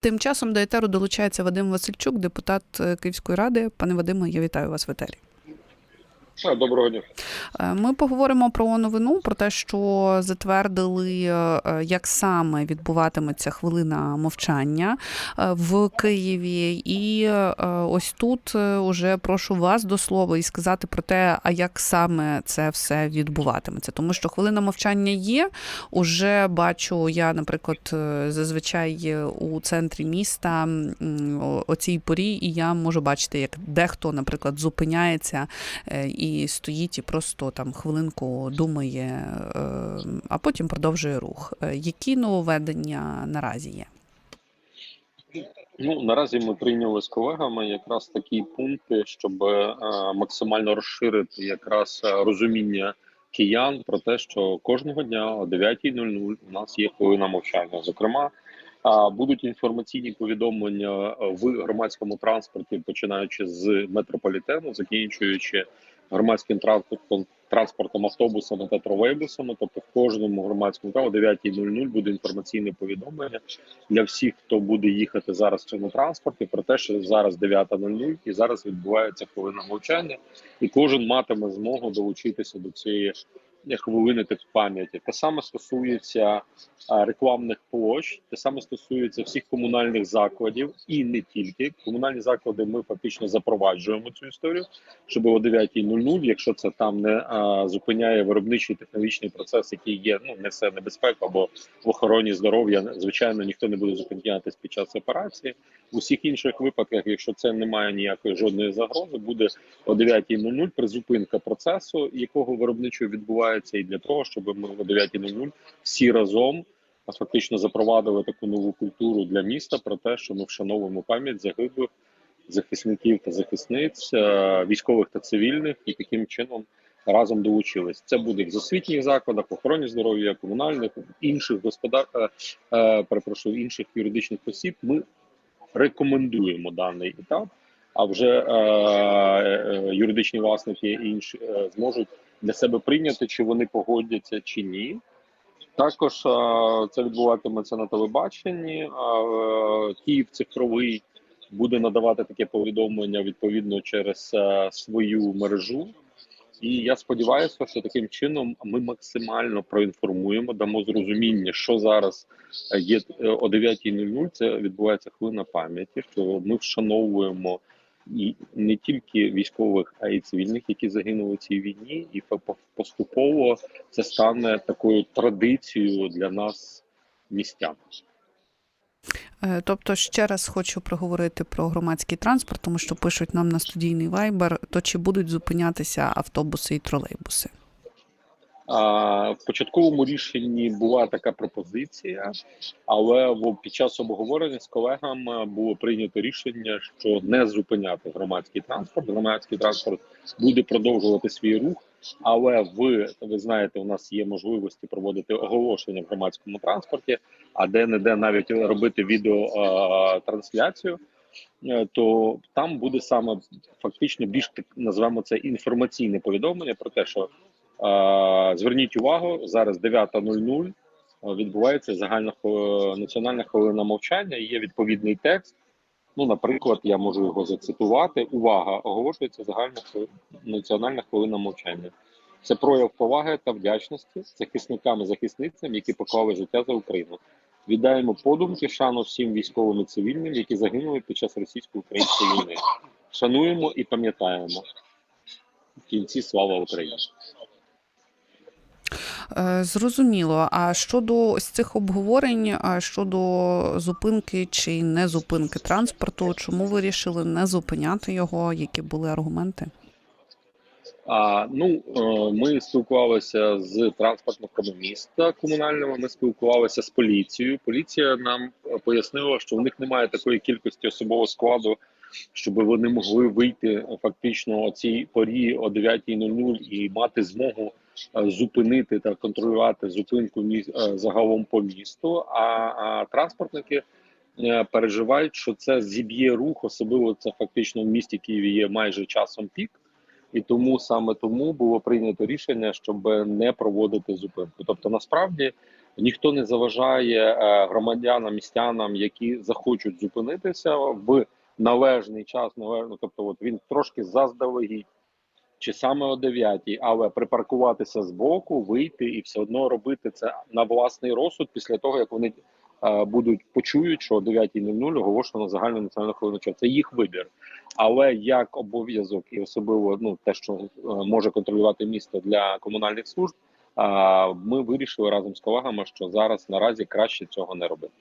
Тим часом до етеру долучається Вадим Васильчук, депутат е, Київської ради. Пане Вадиме, я вітаю вас в етері. Доброго дня. Е, Ми поговоримо про новину, про те, що затвердили, е, як саме відбуватиметься хвилина мовчання е, в Києві. І е, ось тут е, уже прошу вас до слова і сказати про те, а як саме це все відбуватиметься. Тому що хвилина мовчання є. Уже бачу я, наприклад, е, зазвичай у центрі міста о- цій порі, і я можу бачити, як дехто, наприклад, зупиняється е, і стоїть і просто там хвилинку думає, е, а потім продовжує рух. Е, Які нововведення наразі є? Ну наразі ми прийняли з колегами якраз такі пункти, щоб е, максимально розширити якраз розуміння киян про те, що кожного дня о 9.00 у нас є хвилина мовчання. Зокрема, будуть інформаційні повідомлення в громадському транспорті, починаючи з метрополітену, закінчуючи громадським транспортом, транспортом автобусами та тролейбусами. Тобто в кожному громадському та о 9.00 буде інформаційне повідомлення для всіх, хто буде їхати зараз в цьому транспорті, про те, що зараз 9.00 і зараз відбувається хвилина мовчання, і кожен матиме змогу долучитися до цієї хвилини так пам'яті. Те саме стосується рекламних площ, те саме стосується всіх комунальних закладів, і не тільки комунальні заклади. Ми фактично запроваджуємо цю історію, щоб о 9.00, якщо це там не а, зупиняє виробничий технологічний процес, який є, ну несе небезпеку або в охороні здоров'я, звичайно, ніхто не буде зупинятись під час операції. В усіх інших випадках, якщо це не має ніякої жодної загрози, буде о 9.00 призупинка процесу, якого виробничого відбувається, і для того, щоб ми о 9.00 всі разом фактично запровадили таку нову культуру для міста про те, що ми вшановуємо пам'ять загиблих захисників та захисниць, е, військових та цивільних, і таким чином разом долучились. Це буде в освітніх закладах, охороні здоров'я, комунальних, інших господар, е, е, перепрошую, інших юридичних осіб. Ми рекомендуємо даний етап. А вже е, е, юридичні власники інші е, зможуть для себе прийняти, чи вони погодяться чи ні. Також е, це відбуватиметься на телебаченні. Е, Київ цифровий буде надавати таке повідомлення відповідно через е, свою мережу. І я сподіваюся, що таким чином ми максимально проінформуємо, дамо зрозуміння, що зараз є о 9.00 Це відбувається хвилина пам'яті. Що ми вшановуємо і не тільки військових, а й цивільних, які загинули в цій війні, і по- по- поступово це стане такою традицією для нас, містян. Е, Тобто, ще раз хочу проговорити про громадський транспорт, тому що пишуть нам на студійний вайбер, то чи будуть зупинятися автобуси і тролейбуси? А, в початковому рішенні була така пропозиція, але під час обговорення з колегами було прийнято рішення, що не зупиняти громадський транспорт. Громадський транспорт буде продовжувати свій рух. Але ви, ви знаєте, у нас є можливості проводити оголошення в громадському транспорті, а де не де навіть робити відеотрансляцію. Е, То там буде саме фактично більш так назвемо це інформаційне повідомлення про те, що Е, Зверніть увагу, зараз 9.00 е, відбувається загальна національна хвилина мовчання. Є відповідний текст. Ну, наприклад, я можу його зацитувати. Увага! Оголошується загальна національна хвилина мовчання. Це прояв поваги та вдячності захисникам і захисницям, які поклали життя за Україну. Віддаємо подумки, шану всім військовим і цивільним, які загинули під час російсько-української війни. Шануємо і пам'ятаємо. В кінці слава Україні! Е, Зрозуміло. А щодо ось цих обговорень, щодо зупинки чи не зупинки транспорту, чому ви вирішили не зупиняти його? Які були аргументи? А, ну, е, ми спілкувалися з транспортниками міста комунальними. Ми спілкувалися з поліцією. Поліція нам е, пояснила, що в них немає такої кількості особового складу, щоб вони могли вийти е, фактично о цій порі о 9.00 і мати змогу е, зупинити та контролювати зупинку е, загалом по місту. А, а транспортники е, переживають, що це зіб'є рух, особливо це фактично в місті Києві є майже часом пік. І тому саме тому було прийнято рішення, щоб не проводити зупинку. Тобто, насправді ніхто не заважає е, громадянам, містянам, які захочуть зупинитися в належний час, належно, тобто, от він трошки заздалегідь. Чи саме о 9, але припаркуватися з боку, вийти і все одно робити це на власний розсуд після того, як вони е, будуть почують, що о 9.00 оголошено загальну національну хвилину часу. Це їх вибір. Але як обов'язок, і особливо ну те, що е, може контролювати місто для комунальних служб, е, ми вирішили разом з колегами, що зараз наразі краще цього не робити.